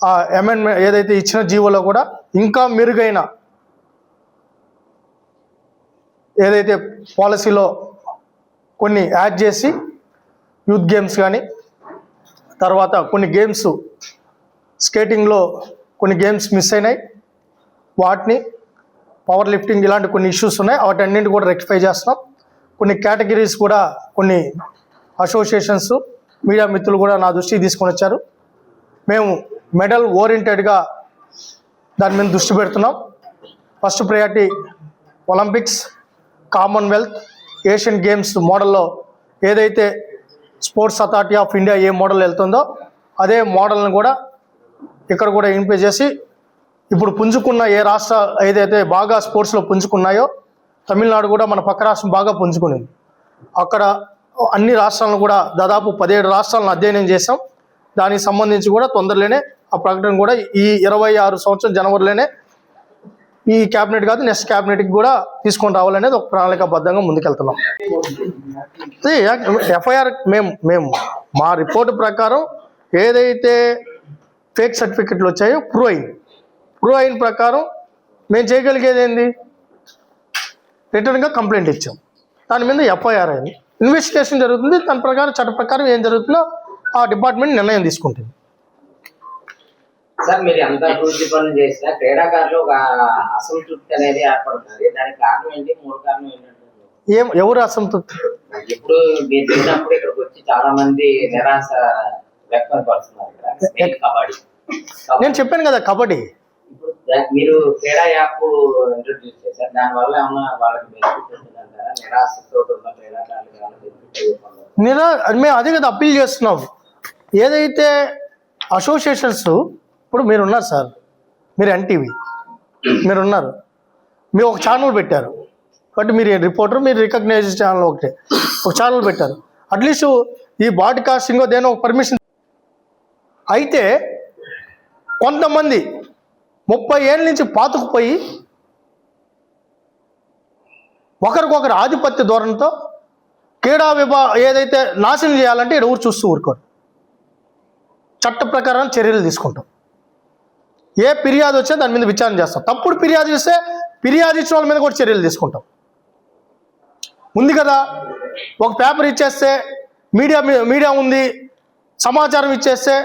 ఆ అమెండ్మెంట్ ఏదైతే ఇచ్చిన జీవోలో కూడా ఇంకా మెరుగైన ఏదైతే పాలసీలో కొన్ని యాడ్ చేసి యూత్ గేమ్స్ కానీ తర్వాత కొన్ని గేమ్స్ స్కేటింగ్లో కొన్ని గేమ్స్ మిస్ అయినాయి. వాటిని పవర్ లిఫ్టింగ్ ఇలాంటి కొన్ని ఇష్యూస్ ఉన్నాయి. వాటన్నింటి కూడా రెక్టిఫై చేస్తున్నాం. కొన్ని కేటగిరీస్ కూడా కొన్ని అసోసియేషన్స్ మీడియా మిత్రులు కూడా నా దృష్టికి తీసుకొని వచ్చారు. మేము మెడల్ ఓరియంటెడ్గా దాని మీద దృష్టి పెడుతున్నాం. First priority Olympics Commonwealth Asian Games మోడల్లో ఏదైతే స్పోర్ట్స్ అథారిటీ ఆఫ్ ఇండియా ఏ మోడల్ వెళ్తుందో అదే మోడల్ని కూడా ఇక్కడ కూడా ఇంప్లే చేసి ఇప్పుడు పుంజుకున్న ఏ రాష్ట్ర ఏదైతే బాగా స్పోర్ట్స్లో పుంజుకున్నాయో తమిళనాడు కూడా మన పక్క రాష్ట్రం బాగా పుంజుకునింది. అక్కడ అన్ని రాష్ట్రాలను కూడా దాదాపు పదిహేడు రాష్ట్రాలను అధ్యయనం చేసాం దానికి సంబంధించి కూడా తొందరలోనే ఆ ప్రకటన కూడా ఈ ఇరవై ఆరు సంవత్సరం జనవరిలోనే ఈ క్యాబినెట్ కాదు నెక్స్ట్ క్యాబినెట్కి కూడా తీసుకొని రావాలనేది ఒక ప్రణాళికాబద్ధంగా ముందుకెళ్తున్నాం. ఎఫ్ఐఆర్ మేము మేము మా రిపోర్ట్ ప్రకారం ఏదైతే ఫేక్ సర్టిఫికెట్లు వచ్చాయో ప్రూవ్ అయింది ప్రూవ్ అయిన ప్రకారం మేము చేయగలిగేది ఏంది? రిటర్న్గా కంప్లైంట్ ఇచ్చాం. దాని మీద ఎఫ్ఐఆర్ అయింది. ఇన్వెస్టిగేషన్ జరుగుతుంది. దాని ప్రకారం చట్ట ప్రకారం ఏం జరుగుతుందో ఆ డిపార్ట్మెంట్ నిర్ణయం తీసుకుంటుంది. సార్ మీరు ఎంత అభివృద్ధి పనులు చేసినా క్రీడాకారులు ఒక అసంతృప్తి అనేది ఏర్పడుతుంది. దానికి కారణం ఏంటి? మూడు కారణం ఏంటంటే ఏం ఎవరు అసంతృప్తి? ఇప్పుడు మీరు దిగినప్పుడు ఇక్కడికి వచ్చి చాలా మంది నిరాశ వ్యక్తం పరుస్తున్నారు ఇక్కడ. కబడ్డీ. నేను చెప్పాను కదా కబడ్డీ. మీరు క్రీడా యాప్ ఇంట్రొడ్యూస్ చేశారు. దాని వల్ల ఏమన్నా వాళ్ళకి బెనిఫిట్ ఉంటుందంటారా? నిరాశతో ఉన్న అయ్యకుండా నిరా మేము అదే కదా అప్పీల్ చేస్తున్నాం. ఏదైతే అసోసియేషన్స్ ఇప్పుడు మీరు ఉన్నారు సార్ మీరు ఎన్టీవీ మీరున్నారు మీరు ఒక ఛానల్ పెట్టారు. బట్ మీరు రిపోర్టర్ మీరు రికగ్నైజ్ ఛానల్ ఒకటే. ఒక ఛానల్ పెట్టారు. అట్లీస్ట్ ఈ బ్రాడ్కాస్టింగ్ దేనో ఒక పర్మిషన్ అయితే కొంతమంది ముప్పై ఏళ్ళ నుంచి పాతుకుపోయి ఒకరికొకరు ఆధిపత్య ధోరణితో క్రీడా విభా ఏదైతే నాశనం చేయాలంటే ఇక్కడ ఊరు చూస్తూ ఊరుకోరు. చట్ట ప్రకారం చర్యలు తీసుకుంటాం. ఏ ఫిర్యాదు వచ్చే దాని మీద విచారణ చేస్తాం. తప్పుడు ఫిర్యాదు ఇస్తే ఫిర్యాదు ఇచ్చిన వాళ్ళ మీద కూడా చర్యలు తీసుకుంటాం. ఉంది కదా? ఒక పేపర్ ఇచ్చేస్తే మీడియా మీడియా ఉంది సమాచారం ఇచ్చేస్తే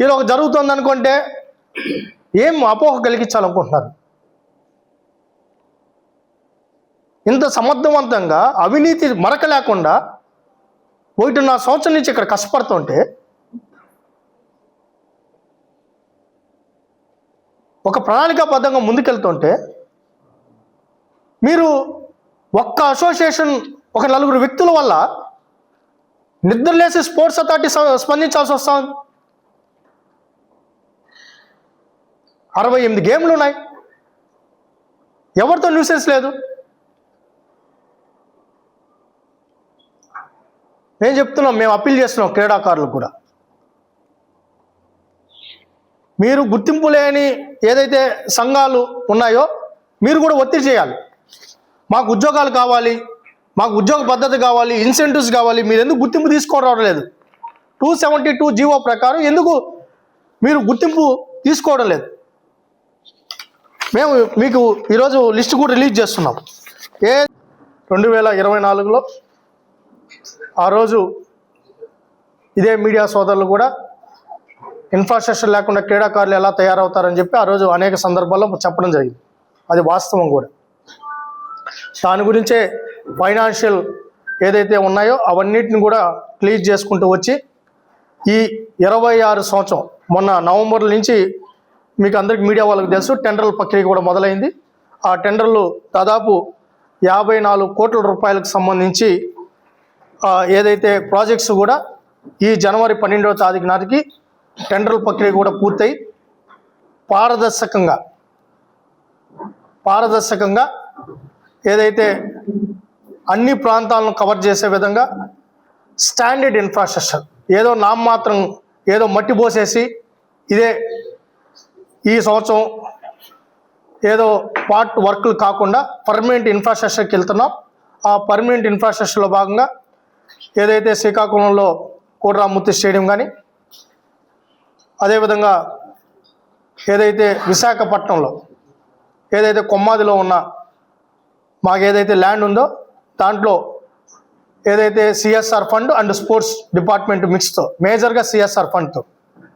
ఇలా ఒక జరుగుతుంది అనుకుంటే ఏం అపోహ కలిగించాలనుకుంటున్నారు? ఇంత సమర్థవంతంగా అవినీతి మరక లేకుండా ఒకటిన్నర సంవత్సరం నుంచి ఇక్కడ కష్టపడుతుంటే ఒక ప్రణాళికాబద్ధంగా ముందుకెళ్తుంటే మీరు ఒక్క అసోసియేషన్ ఒక నలుగురు వ్యక్తుల వల్ల నిద్రలేసి స్పోర్ట్స్ అథారిటీ స్పందించాల్సి వస్తుంది అరవై ఎనిమిది గేమ్లు ఉన్నాయి. ఎవరితో న్యూసెన్స్ లేదు? మేము చెప్తున్నాం మేము అప్పీల్ చేస్తున్నాం క్రీడాకారులకు కూడా. మీరు గుర్తింపు లేని ఏదైతే సంఘాలు ఉన్నాయో మీరు కూడా ఒత్తిడి చేయాలి. మాకు ఉద్యోగాలు కావాలి మాకు ఉద్యోగ పద్ధతి కావాలి ఇన్సెంటివ్స్ కావాలి. మీరు ఎందుకు గుర్తింపు తీసుకోవడం లేదు. టూ సెవెంటీ టూ జీవో ప్రకారం ఎందుకు మీరు గుర్తింపు తీసుకోవడం లేదు? మేము మీకు ఈరోజు లిస్ట్ కూడా రిలీజ్ చేస్తున్నాం. ఏ రెండు వేల ఇరవై నాలుగులో ఆ రోజు ఇదే మీడియా సోదరులు కూడా ఇన్ఫ్రాస్ట్రక్చర్ లేకుండా క్రీడాకారులు ఎలా తయారవుతారని చెప్పి ఆ రోజు అనేక సందర్భాల్లో చెప్పడం జరిగింది. అది వాస్తవం కూడా. దాని గురించే ఫైనాన్షియల్ ఏదైతే ఉన్నాయో అవన్నిటిని కూడా క్లీజ్ చేసుకుంటూ వచ్చి ఈ ఇరవై ఆరు సంవత్సరం మొన్న నవంబర్ నుంచి మీకు అందరికి మీడియా వాళ్ళకి తెలుసు టెండర్ల ప్రక్రియ కూడా మొదలైంది. ఆ టెండర్లు దాదాపు యాభై నాలుగు కోట్ల రూపాయలకు సంబంధించి ఏదైతే ప్రాజెక్ట్స్ కూడా ఈ జనవరి పన్నెండవ తారీఖు నాటికి టెండర్ల ప్రక్రియ కూడా పూర్తయి పారదర్శకంగా పారదర్శకంగా ఏదైతే అన్ని ప్రాంతాలను కవర్ చేసే విధంగా స్టాండర్డ్ ఇన్ఫ్రాస్ట్రక్చర్ ఏదో నామమాత్రం ఏదో మట్టి పోసేసి ఇదే ఈ సంవత్సరం ఏదో పార్ట్ వర్క్లు కాకుండా పర్మనెంట్ ఇన్ఫ్రాస్ట్రక్చర్కి వెళ్తున్నాం. ఆ పర్మనెంట్ ఇన్ఫ్రాస్ట్రక్చర్లో భాగంగా ఏదైతే శ్రీకాకుళంలో కోటరామూర్తి స్టేడియం కానీ అదేవిధంగా ఏదైతే విశాఖపట్నంలో ఏదైతే కొమ్మాదిలో ఉన్న మాకు ఏదైతే ల్యాండ్ ఉందో దాంట్లో ఏదైతే CSR fund and sports department మిక్స్తో మేజర్గా సిఎస్ఆర్ ఫండ్తో